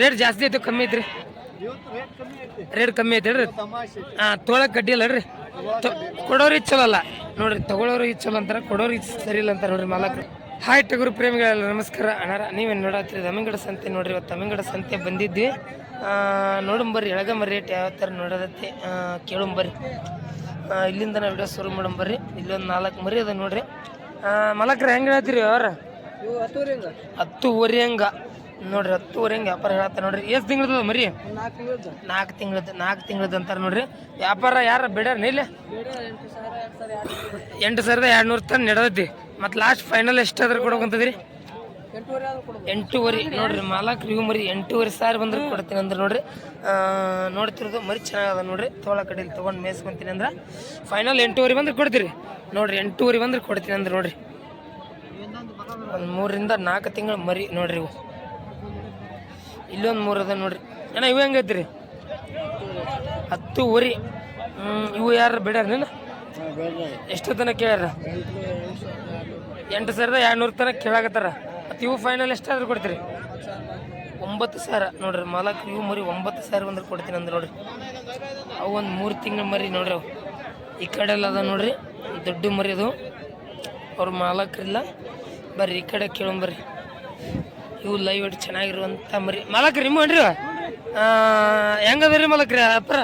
Rate ಜಾಸ್ತಿ ಐತೆ ಕಮ್ಮಿ ಐತ್ರಿ. ರೇಟ್ ಕಮ್ಮಿ ಐತೆ ಹೇಳ್ರಿ. ಹಾಂ ತೊಗೊಳಕ್ ಕಡ್ಡಿ ಅಲ್ಲ ರೀ ಕೊಡೋರಿಗೆ ಚಲೋ ಅಲ್ಲ. ನೋಡ್ರಿ ತಗೊಳ್ಳೋರಿಗೆ ಚಲೋ ಅಂತಾರ ಕೊಡೋರಿಗೆ ಸರಿ ಇಲ್ಲ ಅಂತಾರ ನೋಡ್ರಿ ಮಾಲಕ್ರು. ಹಾಯ್ ಟಗರು ಪ್ರೇಮಿಗಳೆಲ್ಲ ನಮಸ್ಕಾರ. ಅಣ್ಣಾರ ನೀವೇನು ನೋಡತ್ತೀರಿ ತಮಿಂಗಡ ಸಂತೆ ನೋಡ್ರಿ ಇವತ್ತು ತಮಿಂಗಡ ಸಂತೆ ಬಂದಿದ್ವಿ. ನೋಡಂಬರ್ರಿ ಎಳಗಮ್ಮ ರೇಟ್ ಯಾವ ಥರ ನೋಡೋದತ್ತೆ ಕೇಳಂಬರ್ರಿ ಇಲ್ಲಿಂದ ನಾವು ವಿಡಿಯೋ ಶುರು ಮಾಡಂಬರ್ರಿ ಇಲ್ಲೊಂದು ನಾಲ್ಕು ಮರಿ ಅದ ನೋಡ್ರಿ. ಮಲಕ್ರ ಹೆಂಗೆ ಹೇಳ್ತೀರಿ ಅವ್ರ? ಹತ್ತುವರೆ ಹಂಗ. ನೋಡ್ರಿ ಹತ್ತುವರೆ ಹಿಂಗೆ ವ್ಯಾಪಾರ ಹೇಳ್ತಾರೆ ನೋಡ್ರಿ. ಎಷ್ಟು ತಿಂಗಳದ ಮರಿ? ನಾಲ್ಕು ತಿಂಗಳದ್ದು ನಾಲ್ಕು ತಿಂಗಳದ್ದು ಅಂತಾರೆ ನೋಡ್ರಿ. ವ್ಯಾಪಾರ ಯಾರ ಬಿಡ್ಯಾರ ಇಲ್ಲ? ಎಂಟು ಸಾವಿರದ ಎರಡು ನೂರು ತನ ನಡೆದೈತಿ. ಮತ್ತು ಲಾಸ್ಟ್ ಫೈನಲ್ ಎಷ್ಟಾದ್ರೂ ಕೊಡೋಕಂತದ್ರಿ ಎಂಟೂವರೆ. ನೋಡ್ರಿ ಮಾಲಾಕ್ ರಿವ್ಯೂ ಮರಿ ಎಂಟೂವರೆ ಸಾವಿರ ಬಂದ್ರೆ ಕೊಡ್ತೀನಿ ಅಂದ್ರೆ ನೋಡ್ರಿ. ನೋಡ್ತಿರೋದು ಮರಿ ಚೆನ್ನಾಗದ ನೋಡ್ರಿ. ತೋಳ ಕಡೆಯಲ್ಲಿ ತೊಗೊಂಡು ಮೇಯ್ಸ್ಕೊಂತೀನಿ ಅಂದ್ರೆ ಫೈನಲ್ ಎಂಟೂವರೆ ಬಂದ್ರೆ ಕೊಡ್ತೀರಿ. ನೋಡ್ರಿ ಎಂಟೂವರೆ ಬಂದ್ರೆ ಕೊಡ್ತೀನಿ ಅಂದ್ರೆ ನೋಡ್ರಿ. ಒಂದು ಮೂರರಿಂದ ನಾಲ್ಕು ತಿಂಗಳು ಮರಿ ನೋಡ್ರಿ ಇವು. ಇಲ್ಲೊಂದು ಮೂರು ಅದ ನೋಡ್ರಿ. ಅಣ್ಣ ಇವು ಹೆಂಗೈತ್ರಿ ಹತ್ತು ಊರಿ ಇವು ಯಾರು ಬಿಡ್ಯಾರ ಎಷ್ಟು ತನಕ ಕೇಳ್ಯಾರ? ಎಂಟು ಸಾವಿರದ ಎರಡು ನೂರು ತನಕ ಕೇಳಾಕತ್ತಾರ. ಮತ್ತು ಇವು ಫೈನಲ್ ಎಷ್ಟಾದ್ರೂ ಕೊಡ್ತೀರಿ? ಒಂಬತ್ತು ಸಾವಿರ. ನೋಡ್ರಿ, ಮಾಲಕ್, ಇವು ಮರಿ ಒಂಬತ್ತು ಸಾವಿರ ಬಂದ್ರೆ ಕೊಡ್ತೀನಿ ಅಂದ್ರೆ ನೋಡ್ರಿ. ಅವು ಒಂದು ಮೂರು ತಿಂಗಳ ಮರಿ ನೋಡ್ರಿ ಅವು. ಈ ಕಡೆ ಎಲ್ಲ ಅದ ನೋಡ್ರಿ, ದೊಡ್ಡ ಮರಿ ಅದು. ಅವ್ರ ಮಾಲಕ್ರಿಲ್ಲ ಬರ್ರಿ, ಈ ಕಡೆ ಕೇಳಂಬರ್ರಿ ಇವು ಲೈವ್ ಇಟ್ಟು ಚೆನ್ನಾಗಿರುವಂಥ ಮರಿ. ಮಾಲಕ್ರಿ ನಿಮ್ಮ ಅನ್ರಿ ಹೆಂಗದ ರೀ ಮಾಲಕ್ರಿ ಅಪ್ಪರ?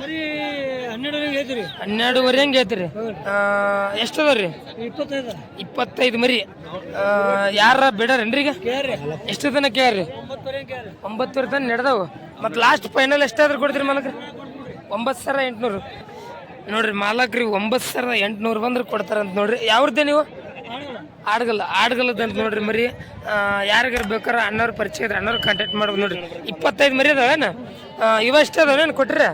ಮರಿ ಹನ್ನೆರಡು ಐತ್ರಿ. ಹನ್ನೆರಡುವರೆ ಹೆಂಗೆ ಐತ್ರಿ? ಎಷ್ಟು ಅದಾವ ರೀ ಇಪ್ಪತ್ತೈದು. ಇಪ್ಪತ್ತೈದು ಮರಿ. ಯಾರ ಬಿಡಾರೇನ್ರಿ ಈಗ? ಎಷ್ಟು ತನಕ ಕೇಳ್ರಿ? ಒಂಬತ್ತುವರೆ ಕೇಳ್ರಿ. ಒಂಬತ್ತುವರೆ ತನಕ ನಡೆದವು. ಮತ್ತು ಲಾಸ್ಟ್ ಫೈನಲ್ ಎಷ್ಟಾದ್ರೂ ಕೊಡ್ತೀರಿ ಮಲಕ್ರಿ? ಒಂಬತ್ತು ಸಾವಿರ ಎಂಟುನೂರು. ನೋಡ್ರಿ ಮಾಲಕ್ರಿ ಒಂಬತ್ತು ಸಾವಿರದ ಎಂಟುನೂರು ಬಂದ್ರೆ ಕೊಡ್ತಾರಂತ ನೋಡ್ರಿ. ಯಾವ್ದೇ ನೀವು? ಆಡ್ಗಲ್ಲ, ಆಡ್ಗಲ್ಲದ ನೋಡ್ರಿ ಮರಿ. ಯಾರಿಗಾರು ಬೇಕಾರ ಅಣ್ಣವ್ರ ಪರಿಚಯ ಇದ್ರೆ ಅಣ್ಣವ್ರ ಕಾಂಟ್ಯಾಕ್ಟ್ ಮಾಡ್ಬೋದು ನೋಡ್ರಿ. ಇಪ್ಪತ್ತೈದು ಮರಿ ಅದಾವೇನು ಇವಷ್ಟೇ ಅದಾವೇನು ಕೊಟ್ಟಿರಿ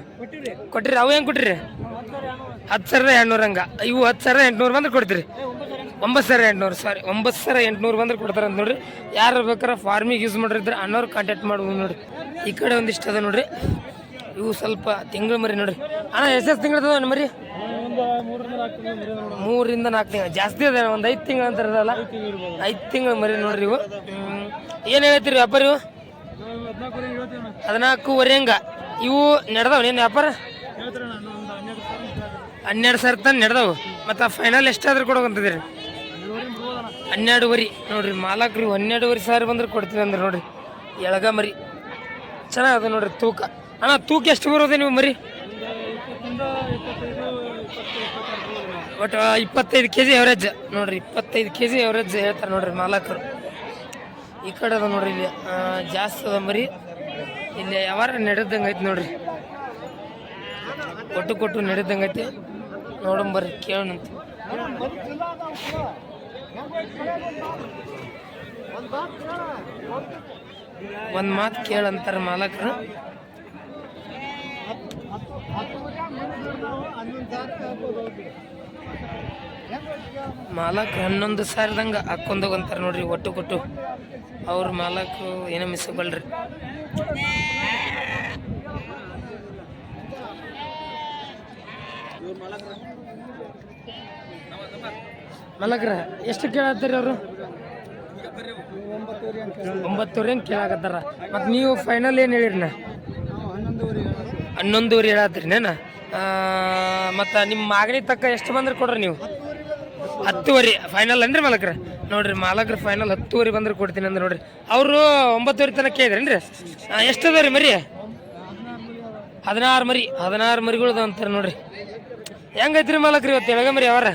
ಕೊಟ್ಟಿರಿ ಅವು ಹೆಂಗೆ ಕೊಟ್ಟಿರಿ ಹತ್ತು ಸಾವಿರದ ಎಂಟ್ನೂರು ಹಂಗೆ. ಇವು ಹತ್ತು ಸಾವಿರ ಎಂಟ್ನೂರು ಬಂದ್ರೆ ಕೊಡ್ತೀರಿ. ಒಂಬತ್ತು ಸಾವಿರ ಎಂಟ್ನೂರು ಸಾರಿ ಒಂಬತ್ತು ಸಾವಿರ ಎಂಟ್ನೂರು ಬಂದ್ರೆ ಕೊಡ್ತಾರೆ ಅಂತ ನೋಡ್ರಿ. ಯಾರು ಬೇಕಾರೆ ಫಾರ್ಮಿಗೆ ಯೂಸ್ ಮಾಡಿರಿದ್ರೆ ಅಣ್ಣವ್ರು ಕಾಂಟ್ಯಾಕ್ಟ್ ಮಾಡ್ಬೋದು ನೋಡ್ರಿ. ಈ ಕಡೆ ಒಂದಿಷ್ಟು ಅದ ನೋಡ್ರಿ. ಇವು ಸ್ವಲ್ಪ ತಿಂಗಳು ಮರಿ ನೋಡ್ರಿ. ಅಣ್ಣ, ಎಷ್ಟು ತಿಂಗಳು ಅದ ಮರಿ? ಮೂರಿಂದ ನಾಲ್ಕು ತಿಂಗಳು ಜಾಸ್ತಿ ಅದ ಒಂದು ಐದು ತಿಂಗಳು ಅಂತಾರಲ್ಲ ಐದು ತಿಂಗಳು ಮರಿ ನೋಡ್ರಿ ಇವು. ಏನು ಹೇಳ್ತೀರಿ ವ್ಯಾಪಾರ ಇವು? ಹದಿನಾಲ್ಕು ಹದಿನಾಲ್ಕುವರೆ ಹಂಗ. ಇವು ನಡೆದವ ಏನ್ ವ್ಯಾಪಾರ? ಹನ್ನೆರಡು ಸಾವಿರ ತನ್ ನಡೆದವು. ಮತ್ತು ಫೈನಲ್ ಎಷ್ಟಾದ್ರೂ ಬಿಡ್ಬೋದಣ್ಣ. ಹನ್ನೆರಡುವರೆ ನೋಡ್ರಿ ಮಾಲಕ್ರಿ ಹನ್ನೆರಡುವರೆ ಸಾವಿರ ಬಂದ್ರೆ ಕೊಡ್ತೀವಿ ಅಂದ್ರೆ ನೋಡ್ರಿ. ಎಳಗ ಮರಿ. ಚೆನ್ನಾಗದ ನೋಡ್ರಿ ತೂಕ. ಅಣ್ಣ ತೂಕ ಎಷ್ಟು ಬರೋದೆ ನೀವು ಮರಿ ಒಂದು ಇಪ್ಪತ್ತರಿಂದ ಇಪ್ಪತ್ತೈದು ಇಪ್ಪತ್ತು ಇಪ್ಪತ್ತಾರು ಬಿಡ್ಬೋದಣ್ಣ. ಒಟ್ಟು ಇಪ್ಪತ್ತೈದು ಕೆ ಜಿ ಎವರೇಜ್ ನೋಡ್ರಿ, ಇಪ್ಪತ್ತೈದು ಕೆ ಜಿ ಎವರೇಜ್ ಹೇಳ್ತಾರೆ ನೋಡ್ರಿ ಮಾಲಕರು. ಈ ಕಡೆ ಅದ ನೋಡ್ರಿ ಇಲ್ಲಿ ಜಾಸ್ತಿ ಅದ ಮರಿ. ಇಲ್ಲಿ ಯಾವಾರ ನಡೆದಂಗೆ ಐತಿ ನೋಡ್ರಿ. ಕೊಟ್ಟು ಕೊಟ್ಟು ನಡೆದಂಗೆ ಐತಿ. ನೋಡಂಬರ್ರಿ ಕೇಳೋಣಂತ ಒಂದು ಮಾತು ಕೇಳಂತಾರೆ ಮಾಲಕರು. ಮಾಲಕ್ ಹನ್ನೊಂದು ಸಾವಿರದಂಗ ಹಾಕೊಂಡೋಗಂತಾರ ನೋಡ್ರಿ, ಒಟ್ಟು ಕೊಟ್ಟು. ಅವ್ರ ಮಾಲಕ್ ಏನೋ ಮಿಸ್ಕೊಳ್ರಿ ಮಲಕ್ರ, ಎಷ್ಟು ಕೇಳತ್ತೀರಿ ಅವರು? ಒಂಬತ್ತುವರೆ ಹಂಗೆ ಕೇಳಾಕತ್ತಾರ. ಮತ್ತು ನೀವು ಫೈನಲ್ ಏನು ಹೇಳಿರಿ ನಾ. ಹನ್ನೊಂದುವರೆ ಹೇಳತ್ತೀರಿ, ನೇನ? ಮತ್ತು ನಿಮ್ಮ ಮಾಗಣಿ ತಕ್ಕ ಎಷ್ಟು ಬಂದ್ರೆ ಕೊಡ್ರಿ ನೀವು? ಹತ್ತುವರೆ. ಫೈನಲ್ ಅಂದ್ರೆ ಮಾಲಕ್ರ. ನೋಡ್ರಿ, ಮಾಲಕ್ರ ಫೈನಲ್ ಹತ್ತುವರೆ ಬಂದ್ರೆ ಕೊಡ್ತೀನಿ ಅಂದ್ರೆ ನೋಡ್ರಿ. ಅವರು ಒಂಬತ್ತುವರೆ ತನಕ ಕೇಳಿದ್ರೇನ್ರಿ? ಎಷ್ಟು ಅದ ರೀ ಮರಿ? ಹದಿನಾರು ಮರಿ. ಹದಿನಾರು ಮರಿಗಳು ಅಂತಾರೆ ನೋಡ್ರಿ. ಹೆಂಗೈತ್ರಿ ಮಾಲಕ್ರಿ ಇವತ್ತು ಎಳಗ ಮರಿ ಅವರ?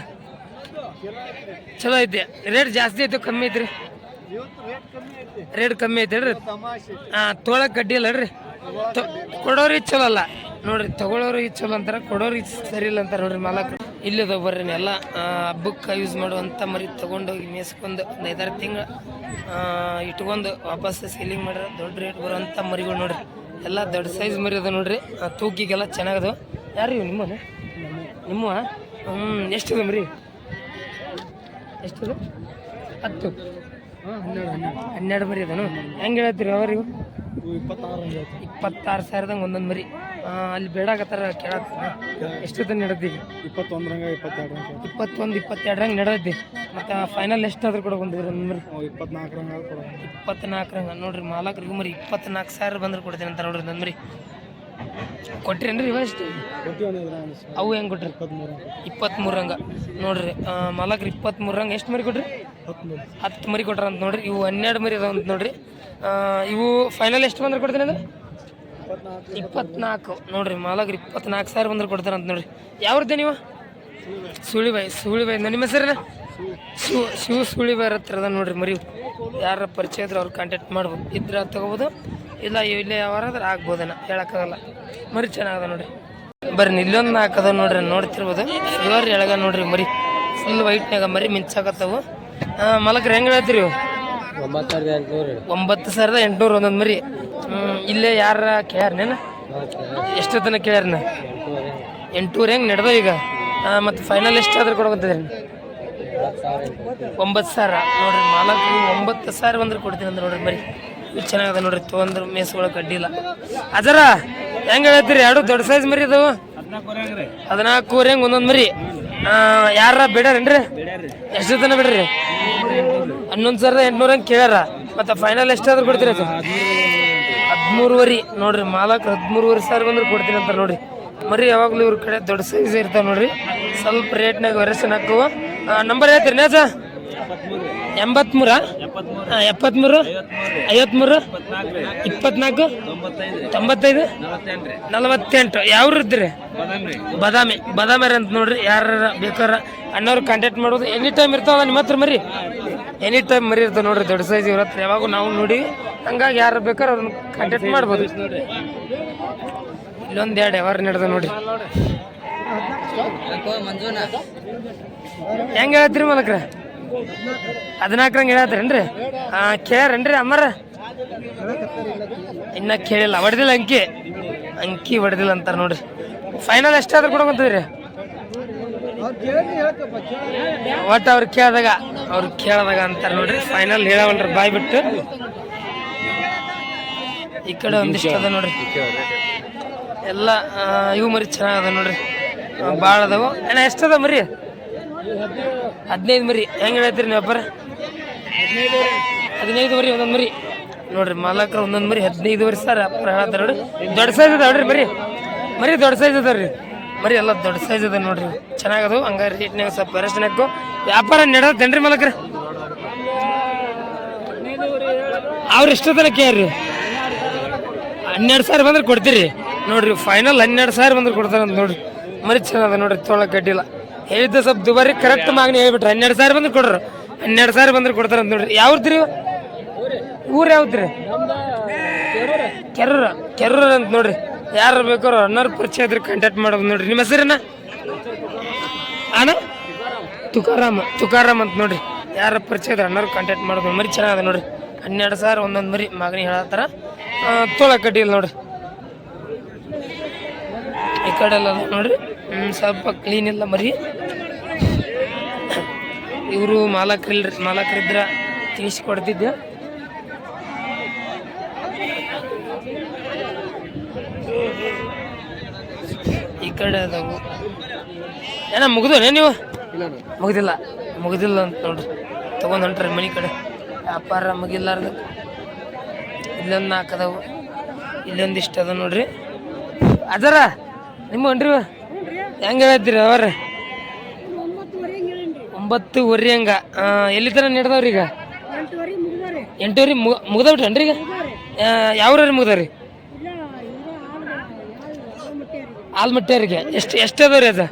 ಚಲೋ ಐತಿ. ರೇಟ್ ಜಾಸ್ತಿ ಐತಿ ಕಮ್ಮಿ ಐತ್ರಿ? ರೇಟ್ ಕಮ್ಮಿ ಐತಿ ಹೇಳ್ರಿ ಹಾಂ ತೋಳಕ್ ಕಡ್ಡಿ ಅಲ್ಲ ರೀ ಕೊಡೋರಿ ಚಲೋ ಅಲ್ಲ. ನೋಡ್ರಿ ತಗೊಳ್ಳೋರಿಗೆ ಚಲೋ ಕೊಡೋರು ಕೊಡೋರಿಗೆ ಸರಿ ಇಲ್ಲ ಅಂತಾರೆ ನೋಡ್ರಿ ಮಾಲಕರು. ಇಲ್ಲದ ಬರ್ರಿ ಎಲ್ಲ ಹಬ್ಬಕ್ಕೆ ಯೂಸ್ ಮಾಡುವಂಥ ಮರಿ ತೊಗೊಂಡೋಗಿ ಮೇಸ್ಕೊಂಡು ಒಂದು ಐದಾರು ತಿಂಗಳು ಇಟ್ಕೊಂಡು ವಾಪಸ್ ಸೀಲಿಂಗ್ ಮಾಡ್ರೆ, ದೊಡ್ಡ ರೇಟ್ ಬರುವಂಥ ಮರಿಗಳು ನೋಡ್ರಿ. ಎಲ್ಲ ದೊಡ್ಡ ಸೈಜ್ ಮರಿ ಅದ ನೋಡ್ರಿ. ತೂಕಿಗೆಲ್ಲ ಚೆನ್ನಾಗದು ಯಾರು ಇವು ನಿಮ್ಮನೆ? ನಿಮ್ಮ ಹ್ಞೂ ಎಷ್ಟಿದೆ ಮರಿ? ಎಷ್ಟಿದೆ? ಹತ್ತು. ಹನ್ನೆರಡು ಮರಿ ಅದನು. ಹೆಂಗೆ ಹೇಳ್ತೀರಿ ಅವರಿಗೂ ಇಪ್ಪತ್ತಾರು ಸಾವಿರದಂಗೆ ಒಂದೊಂದು ಮರಿ. ಅಲ್ಲಿ ಬೇಡಾಕತ್ತಾರ ಕೇಳತ್ತ ಎಷ್ಟೊತ್ತ ನಡೆದಿ ಇಪ್ಪತ್ತೊಂದರಂಗ ಇಪ್ಪತ್ತೆರಡು ಇಪ್ಪತ್ತೊಂದು ಇಪ್ಪತ್ತೆರಡರಂಗೆ ನಡೆದಿ ಮತ್ತು ಫೈನಲ್ ಎಷ್ಟಾದ್ರೂ ಕೂಡ ಬಂದಿದ್ರು ಅಂದ್ರೆ ಇಪ್ಪತ್ನಾಲ್ಕರಂಗ ಇಪ್ಪತ್ನಾಲ್ಕರಂಗ. ನೋಡ್ರಿ ಮಾಲಕರಿಗೆ ಮರಿ ಇಪ್ಪತ್ನಾಲ್ಕು ಸಾವಿರ ಬಂದ್ರೆ ಕೊಡ್ತೀನಿ ಅಂತ ನೋಡ್ರಿ ನಂದ್ರಿ ಕೊಟ್ರೇನ್ರಿ ಇವ ಎಷ್ಟು ಅವು ಹೆಂಗೆ ಕೊಟ್ರಿ? ಇಪ್ಪತ್ತ್ಮೂರು ಇಪ್ಪತ್ತ್ಮೂರು ಹಂಗ ನೋಡ್ರಿ ಮಾಲಕ್ರಿ ಮಾಲಕ್ರು ರಂಗ ಹಂಗೆ ಎಷ್ಟು ಮರಿ ಕೊಟ್ರಿ? ಹತ್ತು ಹತ್ತು ಮರಿ ಕೊಟ್ರ ಅಂತ ನೋಡ್ರಿ ಇವು ಹನ್ನೆರಡು ಮರಿ ಅದಾವ ಅಂತ ನೋಡ್ರಿ ಇವು ಫೈನಲ್ ಎಷ್ಟು ಬಂದ್ರೆ ಕೊಡ್ತೀನಿ ಅಂದ್ರೆ? ಇಪ್ಪತ್ನಾಲ್ಕು. ನೋಡಿರಿ, ಮಾಲಾಗ್ರಿ ಇಪ್ಪತ್ನಾಲ್ಕು ಸಾವಿರ ಬಂದ್ರೆ ಕೊಡ್ತಾರ ಅಂತ ನೋಡ್ರಿ. ಯಾವ್ರದ್ದೆ ನೀವು? ಸುಳಿಬಾಯಿ ಸುಳಿಬಾಯಿ. ನಿಮ್ಮ ಹೆಸರೇನ? ಶಿವ ಶಿವ ಸುಳಿಬಾಯಿ ಹತ್ರ ಅದ ನೋಡ್ರಿ ಮರಿ. ಯಾರ ಪರಿಚಯ ಇದ್ರೆ ಅವ್ರು ಕಾಂಟ್ಯಾಕ್ಟ್ ಮಾಡ್ಬೋದು. ಇದ್ರೆ ತಗೋಬೋದು. ಇಲ್ಲ, ಇಲ್ಲೇ ಯಾವಾರಾದ್ರೆ ಆಗ್ಬೋದೇನ. ಹೇಳಕ್ಕಾಗಲ್ಲ. ಮರಿ ಚೆನ್ನಾಗದ ನೋಡ್ರಿ. ಬರ್ರಿ, ಇಲ್ಲೊಂದು ಹಾಕದ ನೋಡ್ರಿ ನೋಡ್ತಿರ್ಬೋದು. ಫಿವರ್ ಎಳಗ ನೋಡ್ರಿ ಮರಿ. ಫುಲ್ ವೈಟ್ನಾಗ ಮರಿ ಮಿಂಚಾಕತ್ತವು. ಮಲಕ್ರು ಹೆಂಗೆ ಹೇಳ್ತೀರಿ? ಒಂಬತ್ತು ಸಾವಿರದ ಎಂಟುನೂರು ಒಂದೊಂದು ಮರಿ. ಹ್ಮ್, ಇಲ್ಲೇ ಯಾರ ಕೇಳ್ಯಾರನೇನ ಎಷ್ಟು ತನಕ ಕೇಳ್ಯಾರನ ಎಂಟೂರು ಹೆಂಗೆ ನಡೆದ ಈಗ? ಮತ್ತು ಫೈನಲ್ ಎಷ್ಟಾದ್ರೂ ಕೊಡ್ಕೊಂತಿದ್ರಿ ಒಂಬತ್ತು ಸಾವಿರ. ನೋಡ್ರಿ ನಾಲ್ಕು ಒಂಬತ್ತು ಸಾವಿರ ಬಂದ್ರೆ ಕೊಡ್ತೀನಿ ಅಂದ್ರೆ ನೋಡ್ರಿ ಮರಿ. ಇದು ಚೆನ್ನಾಗದ ನೋಡ್ರಿ ತೊಗೊಂಡ್ರು ಮೇಸ್ಕೊಳಕ್ಕೆ ಅಡ್ಡಿಲ್ಲ ಅದರ ಹೆಂಗೆ ಹೇಳ್ತೀರಿ? ಎರಡು ದೊಡ್ಡ ಸೈಜ್ ಮರಿ ಅದು ಹದಿನಾಲ್ಕೂರು ಹೆಂಗೆ ಒಂದೊಂದು ಮರಿ. ಯಾರ ಬಿಡಾರೇನ್ರಿ ಎಷ್ಟು ತನ ಬಿಡ್ರಿ? ಹನ್ನೊಂದು ಸಾವಿರದ ಎಂಟುನೂರ ಹಂಗೆ ಕೇಳ್ಯಾರ. ಮತ್ತು ಫೈನಲ್ ಎಷ್ಟಾದ್ರೂ ಕೊಡ್ತೀರಿ ಅದು ಹದಿಮೂರುವರೆ. ನೋಡ್ರಿ ಮಾಲಕ್ರು ಹದಿಮೂರುವರೆ ಸಾವಿರ ಬಂದ್ರೆ ಕೊಡ್ತೀನಿ ಅಂತ ನೋಡ್ರಿ ಮರಿ ಯಾವಾಗಲೂ ಇವ್ರ ಕಡೆ ದೊಡ್ಡ ಸೈಜ್ ಇರ್ತಾವೆ ನೋಡ್ರಿ. ಸ್ವಲ್ಪ ರೇಟ್ನಾಗ ವೆರಸನ್ ಹಾಕುವ. ನಂಬರ್ ಹೇಳ್ತೀರಿ ನೇಜ ಎಂಬತ್ಮೂರ? ಎಪ್ಪತ್ಮೂರು? ಐವತ್ಮೂರು? ಇಪ್ಪತ್ನಾಲ್ಕು? ತೊಂಬತ್ತೈದು? ನಲವತ್ತೆಂಟು. ಯಾವ್ರು ಇದ್ರಿ ಬದಾಮಿ. ಬದಾಮಿ ಅಂತ ನೋಡ್ರಿ, ಯಾರ ಬೇಕಾರ ಅಣ್ಣವ್ರು ಕಾಂಟ್ಯಾಕ್ಟ್ ಮಾಡೋದು. ಎನಿ ಟೈಮ್ ಇರ್ತಾವಲ್ಲ ನಿಮ್ಮ ಹತ್ರ ಮರಿ? ಎನಿ ಟೈಮ್ ಮರಿ ಇರ್ತದೆ ನೋಡ್ರಿ ದೊಡ್ಡ ಸೈಜ್ ಇವ್ರ ಯಾವಾಗ ಯಾವಾಗೂ ನಾವು ನೋಡಿ ಹಂಗಾಗಿ ಯಾರು ಬೇಕಾದ್ರೆ ಅವ್ರನ್ನ ಕಾಂಟ್ಯಾಕ್ಟ್ ಮಾಡ್ಬೋದು. ಇಲ್ಲೊಂದು ಎರಡು ಯಾವಾರ ನಡೆದ ನೋಡಿ ಹೆಂಗೆ ಹೇಳ್ತೀರಿ ಮಲಕ್ರ? ಹದಿನಾಲ್ಕರಂಗೆ ಹೇಳತ್ತೀರೇನ್ರಿ? ಹಾಂ ಕೇಳ್ಯಾರೇನ್ರಿ ಅಮ್ಮರ? ಇನ್ನ ಕೇಳಿಲ್ಲ ಹೊಡೆದಿಲ್ಲ ಅಂಕಿ. ಅಂಕಿ ಹೊಡೆದಿಲ್ಲ ಅಂತಾರೆ ನೋಡ್ರಿ. ಫೈನಲ್ ಎಷ್ಟಾದ್ರೂ ಕೊಡೋಂತದ್ರಿ ಒಟ್ಟು ಅವ್ರು ಕೇಳಿದಾಗ. ಅವ್ರು ಕೇಳಿದಾಗ ಅಂತಾರೆ ನೋಡ್ರಿ. ಫೈನಲ್ ಹೇಳವಲ್ರಿ, ಬಾಯ್ ಬಿಟ್ಟು. ಈ ಕಡೆ ಒಂದಿಷ್ಟು ಅದ ನೋಡ್ರಿ. ಎಲ್ಲ ಇವು ಮರಿ ಚೆನ್ನಾಗದ ನೋಡ್ರಿ. ಭಾಳ ಅದಾವು. ಅಣ್ಣ ಎಷ್ಟದ ಮರಿ? ಹದಿನೈದು ಮರಿ. ಹೆಂಗೆ ಹೇಳ್ತೀರಿ ನೀವು ಒಬ್ಬರ ಹದಿನೈದು ಮರಿ, ಒಂದೊಂದು ಮರಿ. ನೋಡ್ರಿ, ಮಾಲಕರು ಒಂದೊಂದು ಮರಿ, ಹದಿನೈದು ವರ್ಷ ಸರ್ ಅಪ್ಪರ ಹೇಳ್ತಾರೆ ನೋಡ್ರಿ. ದೊಡ್ಡ ಸೈಜ್ ಅದ ನೋಡ್ರಿ ಮರಿ. ಮರಿ ದೊಡ್ಡ ಸೈಜ್ ಅದಾವ ರೀ. ಮರಿ ಎಲ್ಲ ದೊಡ್ಡ ಸೈಜ್ ಅದ ನೋಡ್ರಿ. ಚೆನ್ನಾಗದು ಹಂಗಾರೆ ರೇಟ್ನಾಗ ಸ್ವಲ್ಪ ಹಾಕು ವ್ಯಾಪಾರ ನಡೆದತ್ತೇನ್ರಿ ಮಾಲಕ್ರ? ಅವ್ರ ಇಷ್ಟ ತನಕ ಕೇಳ್ರಿ ಹನ್ನೆರಡು ಸಾವಿರ ಬಂದ್ರೆ ಕೊಡ್ತೀರಿ. ನೋಡ್ರಿ ಫೈನಲ್ ಹನ್ನೆರಡು ಸಾವಿರ ಬಂದ್ರೆ ಕೊಡ್ತಾರಂತ ನೋಡ್ರಿ. ಮರಿ ಚೆನ್ನಾದ ನೋಡ್ರಿ, ತೊಳಕ್ ಅಡ್ಡಿಲ್ಲ ಹೇಳಿದ್ದ ಸ್ವಲ್ಪ ದುಬಾರಿ ಕರೆಕ್ಟ್ ಮಾಗ್ನಿ ಹೇಳ್ಬಿಟ್ರಿ ಹನ್ನೆರಡು ಸಾವಿರ ಬಂದ್ರೆ ಕೊಡ್ರಿ. ಹನ್ನೆರಡು ಸಾವಿರ ಬಂದ್ರೆ ಕೊಡ್ತಾರಂತ ನೋಡ್ರಿ. ಯಾವ್ದ್ರಿ ಊರು ಯಾವ್ದ್ರಿ? ಕೆರೂರ ಕೆರೂರ ಅಂತ ನೋಡ್ರಿ. ಯಾರು ಬೇಕಾರು ಅನ್ನೋರು ಪರಿಚಯ ಇದ್ರೆ ಕಾಂಟ್ಯಾಕ್ಟ್ ಮಾಡೋದು ನೋಡ್ರಿ. ನಿಮ್ಮ ಹೆಸರೇನ? ಅಣ್ಣ? ತುಕಾರಾಮ್ ತುಕಾರಾಮ್ ಅಂತ ನೋಡ್ರಿ. ಯಾರ ಪರಿಚಯ ಇದ್ರೆ ಅನ್ನೋರು ಕಾಂಟ್ಯಾಕ್ಟ್ ಮಾಡೋದು. ಮರಿ ಚೆನ್ನಾಗಿದೆ ನೋಡ್ರಿ. ಹನ್ನೆರಡು ಸಾವಿರ ಒಂದೊಂದು ಮರಿ ಮಗನಿ ಹೇಳತ್ತಾರ. ತೋಳ ಕಡ್ಡಿಲ್ಲ ನೋಡ್ರಿ. ಈ ಕಡೆ ಎಲ್ಲ ನೋಡ್ರಿ. ಸ್ವಲ್ಪ ಕ್ಲೀನ್ ಇಲ್ಲ ಮರಿ. ಇವರು ಮಾಲಕರಿಲ್ರಿ ಮಾಲಕರಿದ್ರ ತಿಳಿಸ್ಕೊಡ್ತಿದ್ದೆ ಈ ಕಡೆ ಅದಾವು. ಏನ ಮುಗಿದೋನೆ ನೀವು? ಮುಗ್ದಿಲ್ಲ. ಮುಗಿದಿಲ್ಲ ಅಂತ ನೋಡ್ರಿ. ತಗೊಂಡ್ ಹೊಂಟ್ರಿ ಮನಿ ಕಡೆ. ವ್ಯಾಪಾರ ಮುಗಿಲಾರ್ದು. ಇಲ್ಲೊಂದು ನಾಲ್ಕು ಅದಾವು. ಇಲ್ಲೊಂದಿಷ್ಟು ಅದ ನೋಡ್ರಿ. ಅದರ, ನಿಮ್ಮ ಹೊಂಟ್ರಿ ಹೆಂಗೆ ಹೇಳ್ತೀರಿ ಅವರ? ಒಂಬತ್ತುವರೆ ಹಂಗ. ಎಲ್ಲಿ ತರ ನಡೆದವ್ರಿ ಈಗ? ಎಂಟೂವರೆ ಮುಗ ಮುಗ್ದವ್ರಿ ಈಗ? ಯಾವ್ರಿ ಮುಗ್ದವ್ರಿ? ಆಲ್ಮಟ್ಟಿಯವ್ರಿಗೆ ಎಷ್ಟು ಎಷ್ಟು ಅದಾವ್ರಿ ಅದು?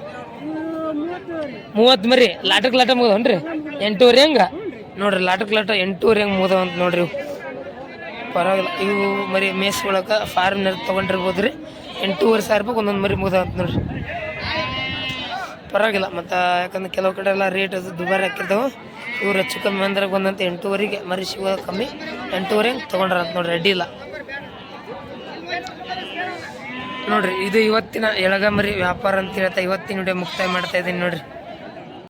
ಮೂವತ್ತು ಮರಿ. ಲಾಟಕ್ ಲಾಟ ಮುಗ್ದವನ್ರಿ ಎಂಟೂವರೆ ಹೆಂಗೆ? ನೋಡ್ರಿ ಲಾಟಕ್ ಲಾಟ ಎಂಟೂವರೆ ಹಂಗೆ ಮುಗ್ದವ ಅಂತ ನೋಡ್ರಿ ಪರವಾಗಿಲ್ಲ, ಇವು ಮರಿ ಮೇಯಿಸ್ಕೊಳಕ್ಕೆ ಫಾರ್ಮ್ ತೊಗೊಂಡಿರ್ಬೋದು ರೀ ಎಂಟೂವರೆ ಸಾವಿರ ರೂಪಾಯಿ ಒಂದೊಂದು ಮರಿ ಮುಗ್ದವ ಅಂತ ನೋಡ್ರಿ. ಪರವಾಗಿಲ್ಲ, ಮತ್ತು ಯಾಕಂದ್ರೆ ಕೆಲವು ಕಡೆ ಎಲ್ಲ ರೇಟ್ ಅದು ದುಬಾರಿ ಹಾಕಿರ್ತಾವೆ. ಇವ್ರು ಹೆಚ್ಚು ಕಮ್ಮಿ ಅಂದ್ರೆ ಒಂದಂತ ಎಂಟೂವರೆಗೆ ಮರಿ ಸಿಗೋದು ಕಮ್ಮಿ ಎಂಟೂವರೆ ತೊಗೊಂಡ್ರ ಅಂತ ನೋಡ್ರಿ ಅಡ್ಡಿ ಇಲ್ಲ. ನೋಡ್ರಿ, ಇದು ಇವತ್ತಿನ ಎಳಗ ಮರಿ ವ್ಯಾಪಾರ ಅಂತ ಹೇಳ್ತಾ, ಇವತ್ತಿನ ವಿಡಿಯೋ ಮುಕ್ತಾಯ ಮಾಡ್ತಾ ಇದ್ದೀನಿ ನೋಡ್ರಿ.